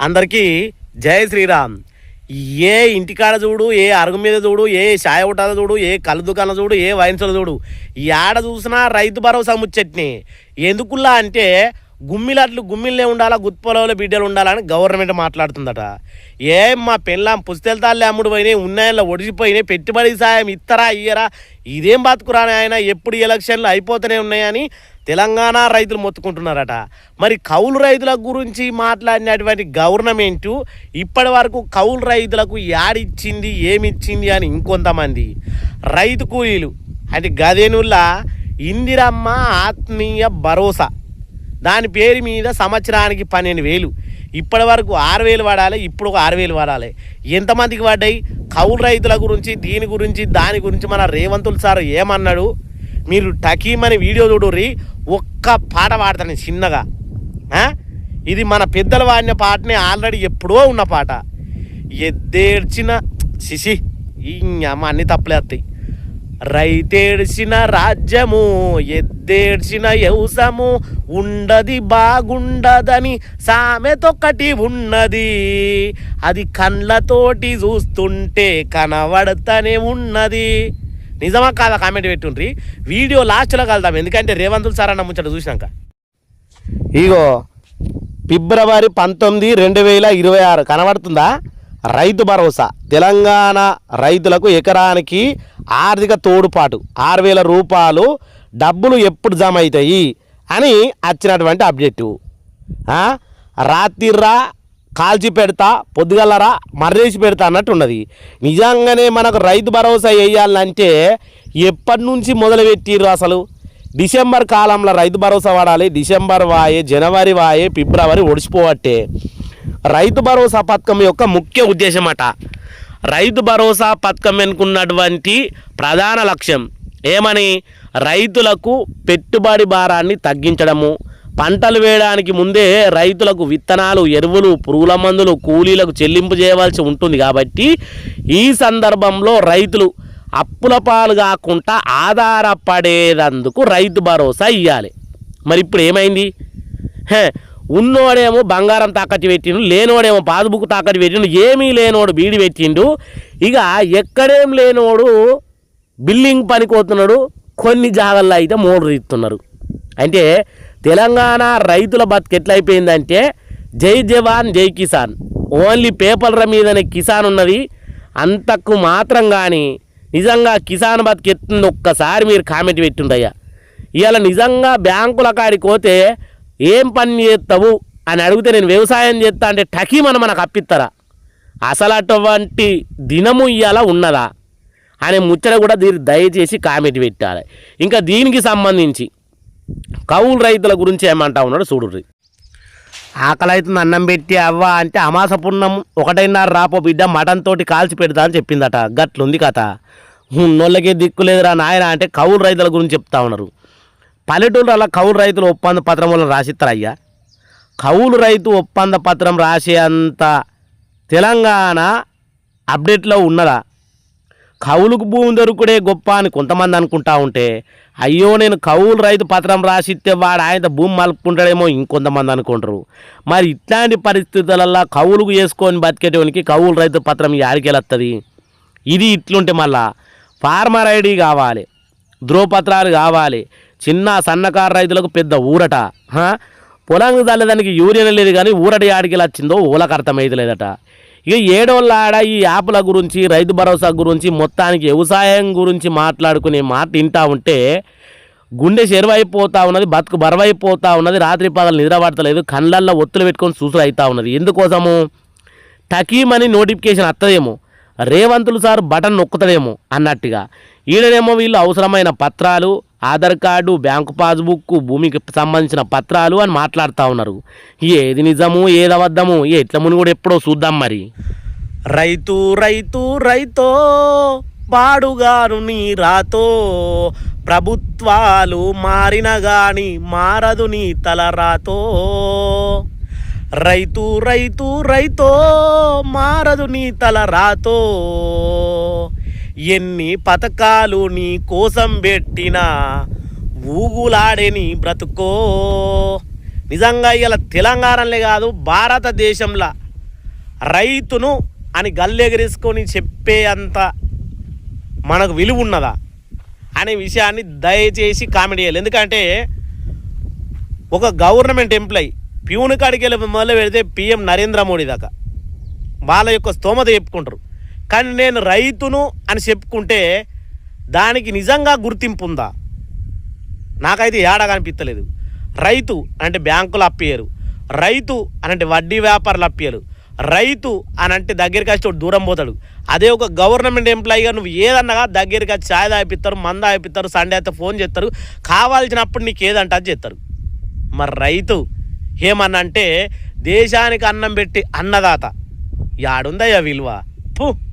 అందరికీ జై శ్రీరామ్. ఏ ఇంటికాడ చూడు ఏ అరుగు మీద చూడు ఏ చాయ హోటల్ చూడు ఏ కళ్ళు దుకాణం చూడు ఏ వైన్స్లో చూడు ఏడ చూసినా రైతు భరోసా ముచ్చట్ని. ఎందుకులా అంటే గుమ్మిలట్లు గుమ్మిలే ఉండాలా గుత్పొలంలో బిడ్డలు ఉండాలని గవర్నమెంట్ మాట్లాడుతుందట. ఏం మా పెళ్ళాం పుస్తెళ్తాళ్ళే అమ్ముడు పోయినాయి ఉన్నాయని ఒడిసిపోయినాయి పెట్టుబడి సాయం ఇత్తరా ఇయ్యరా ఇదేం బతుకురాని ఆయన ఎప్పుడు ఎలక్షన్లు అయిపోతూనే ఉన్నాయని తెలంగాణ రైతులు మొత్తుకుంటున్నారట. మరి కౌలు రైతుల గురించి మాట్లాడినటువంటి గవర్నమెంటు ఇప్పటి వరకు కౌలు రైతులకు యాడిచ్చింది ఏమిచ్చింది అని ఇంకొంతమంది. రైతు కూలీలు అంటే గదేనుల్లా ఇందిరమ్మ ఆత్మీయ భరోసా. దాని పేరు మీద సంవత్సరానికి పన్నెండు వేలు. ఇప్పటి వరకు ఆరు వేలు పడాలి ఇప్పుడు ఒక ఆరు వేలు పడాలి. ఎంతమందికి పడ్డాయి? కౌలు రైతుల గురించి దీని గురించి దాని గురించి మన రేవంతులు సార్ ఏమన్నాడు? మీరు టకీమని వీడియో చూడుర్రి. ఒక్క పాట పాడతాను చిన్నగా. ఇది మన పెద్దలు వాడిన పాటనే ఆల్రెడీ ఎప్పుడో ఉన్న పాట. ఎద్దేడ్చిన శిశి ఈ అమ్మ అన్ని తప్పులేస్తాయి రైతేడ్చిన రాజ్యము ఎద్దేడ్చిన యవసము ఉండది బాగుండదని సామెతొక్కటి ఉన్నది. అది కండ్లతోటి చూస్తుంటే కనబడతనే ఉన్నది. నిజమా కాదా కామెంట్ పెట్టుండ్రి? వీడియో లాస్ట్లో కలుద్దాం. ఎందుకంటే రేవంతులు సార్ అన్న ముచ్చట చూసినాక. ఇగో ఫిబ్రవరి పంతొమ్మిది రెండు వేల ఇరవై ఆరు. కనబడుతుందా? రైతు భరోసా. తెలంగాణ రైతులకు ఎకరానికి ఆర్థిక తోడుపాటు. ఆరు వేల రూపాయలు డబ్బులు ఎప్పుడు జమ అవుతాయి? అని వచ్చినటువంటి అబ్జెక్టివ్ రాత్రిరా కాల్చి పెడతా పొద్దుగలరా మర్రేసి పెడతా అన్నట్టు ఉన్నది నిజంగానే మనకు రైతు భరోసా వేయాలంటే ఎప్పటి నుంచి మొదలుపెట్టిర్రు అసలు? డిసెంబర్ కాలంలో రైతు భరోసా వాడాలి. డిసెంబర్ వాయే జనవరి వాయే ఫిబ్రవరి ఒడిచిపోవట్టే రైతు భరోసా పథకం యొక్క ముఖ్య ఉద్దేశం అట రైతు భరోసా పథకం వెనుకున్నటువంటి ప్రధాన లక్ష్యం ఏమని? రైతులకు పెట్టుబడి భారాన్ని తగ్గించడము. పంటలు వేయడానికి ముందే రైతులకు విత్తనాలు ఎరువులు పురుగుల మందులు కూలీలకు చెల్లింపు చేయవలసి ఉంటుంది కాబట్టి ఈ సందర్భంలో రైతులు అప్పుల పాలు కాకుండా ఆధారపడేదందుకు రైతు భరోసా ఇవ్వాలి మరి ఇప్పుడు ఏమైంది? హే ఉన్నోడేమో బంగారం తాకట్టు పెట్టిండు లేనోడేమో పాస్బుక్ తాకట్టు పెట్టిండు ఏమీ లేనోడు బీడి పెట్టిండు ఇక ఎక్కడేం లేనోడు బిల్డింగ్ పనికోతున్నాడు కొన్ని జాగల్లో అయితే మోటార్ ఇస్తున్నారు అంటే తెలంగాణ రైతుల బతుకు ఎట్లయిపోయిందంటే జై జవాన్ జై కిసాన్. ఓన్లీ పేపర్ల మీదనే కిసాన్ ఉన్నది. అంతకు మాత్రం కానీ నిజంగా కిసాన్ బతుకు ఎత్తుంది ఒక్కసారి మీరు కామెంట్ పెట్టుండయ్యా ఇవాళ నిజంగా బ్యాంకుల కాడికి పోతే ఏం పని చేస్తావు అని అడిగితే నేను వ్యవసాయం చేస్తా అంటే టకీమని మనకు అప్పిస్తారా అసలు అటువంటి దినము ఇవాళ ఉన్నదా? అనే ముచ్చట కూడా దీన్ని దయచేసి కామెంట్ పెట్టాలి. ఇంకా దీనికి సంబంధించి కౌలు రైతుల గురించి ఏమంటా ఉన్నాడు చూడుర్రి. ఆకలి అవుతుంది అన్నం పెట్టి అవ్వ అంటే అమాస పున్నం ఒకటైనారు రాపో బిడ్డ మటన్ తోటి కాల్చి పెడతా అని చెప్పిందట. గట్లుంది కథ. నోళ్ళకే దిక్కు లేదురా నాయన అంటే కౌలు రైతుల గురించి చెప్తా ఉన్నారు. పల్లెటూరు అలా కౌలు రైతులు ఒప్పంద పత్రం వల్ల రాసిస్తారయ్యా కౌలు రైతు ఒప్పంద పత్రం రాసే అంత తెలంగాణ అప్డేట్లో ఉన్నదా? కౌలుకు భూమి దొరుకుడే గొప్ప అని కొంతమంది అనుకుంటా ఉంటే అయ్యో నేను కౌలు రైతు పత్రం రాసిస్తే వాడు ఆయన భూమి మలుపుకుంటాడేమో ఇంకొంతమంది అనుకుంటారు. మరి ఇట్లాంటి పరిస్థితులలో కౌలుకు చేసుకొని బతికేటోనికి కౌలు రైతు పత్రం యాడికెళ్ళొస్తుంది ఇది ఇట్లుంటే మళ్ళా ఫార్మర్ ఐడి కావాలి ధ్రువపత్రాలు కావాలి చిన్న సన్నకారు రైతులకు పెద్ద ఊరట హా? పొలం చల్లేదానికి యూరియన్ లేదు కానీ ఊరట యాడికి వచ్చిందో ఊలకు అర్థమైతలేదట. ఇక ఏడోళ్ళ ఆడ ఈ యాప్ల గురించి రైతు భరోసా గురించి మొత్తానికి వ్యవసాయం గురించి మాట్లాడుకునే మాట వింటా ఉంటే గుండె చెరువైపోతా ఉన్నది బతుకు బరువైపోతా ఉన్నది రాత్రి పగలు నిద్రపడతలేదు కళ్ళల్లో ఒత్తులు పెట్టుకొని చూసులు అవుతా ఉన్నది. ఎందుకోసము? టకీమని నోటిఫికేషన్ వస్తుందేమో రేవంతులు సార్ బటన్ నొక్కుతాడేమో అన్నట్టుగా. ఈడనేమో వీళ్ళు అవసరమైన పత్రాలు ఆధార్ కార్డు బ్యాంకు పాస్బుక్ భూమికి సంబంధించిన పత్రాలు అని మాట్లాడుతూ ఉన్నారు. ఏది నిజము ఏది అబద్ధము ఎట్ల ముని కూడా ఎప్పుడో చూద్దాం మరి. రైతు రైతు రైతో పాడుగాను నీ రాతో ప్రభుత్వాలు మారిన గాని మారదు నీ తలరాతో. రైతు రైతు రైతో మారదు నీ తల రాతో ఎన్ని పథకాలు నీ కోసం పెట్టినా ఊగులాడేని బ్రతుకో. నిజంగా ఇలా తెలంగాణలే కాదు భారతదేశంలో రైతును అని గల్లెగరేసుకొని చెప్పే అంత మనకు విలువ ఉన్నదా అనే విషయాన్ని దయచేసి కామెడీ చేయాలి. ఎందుకంటే ఒక గవర్నమెంట్ ఎంప్లాయీ ప్యూన్ కాడికి వెళ్ళి మొదలు పెడితే పిఎం నరేంద్ర మోడీ దాకా వాళ్ళ యొక్క స్తోమత చెప్పుకుంటారు. కానీ నేను రైతును అని చెప్పుకుంటే దానికి నిజంగా గుర్తింపు ఉందా? నాకైతే ఏడా కనిపించలేదు రైతు అంటే బ్యాంకులు అప్పయ్యారు. రైతు అనంటే వడ్డీ వ్యాపారులు అప్పయ్యారు. రైతు అనంటే దగ్గరికి వచ్చి దూరం పోతాడు. అదే ఒక గవర్నమెంట్ ఎంప్లాయీగా నువ్వు ఏదన్నగా దగ్గరికి వచ్చి ఛాయ్ తాగిపిస్తారు మంద తాగిపిస్తారు సండే అయితే ఫోన్ చేస్తారు. కావాల్సినప్పుడు నీకు ఏదంటే అది చేస్తారు. మరి రైతు ఏమన్నా అంటే దేశానికి అన్నం పెట్టి అన్నదాత. యాడుందయ్యా విలువ? పుహ్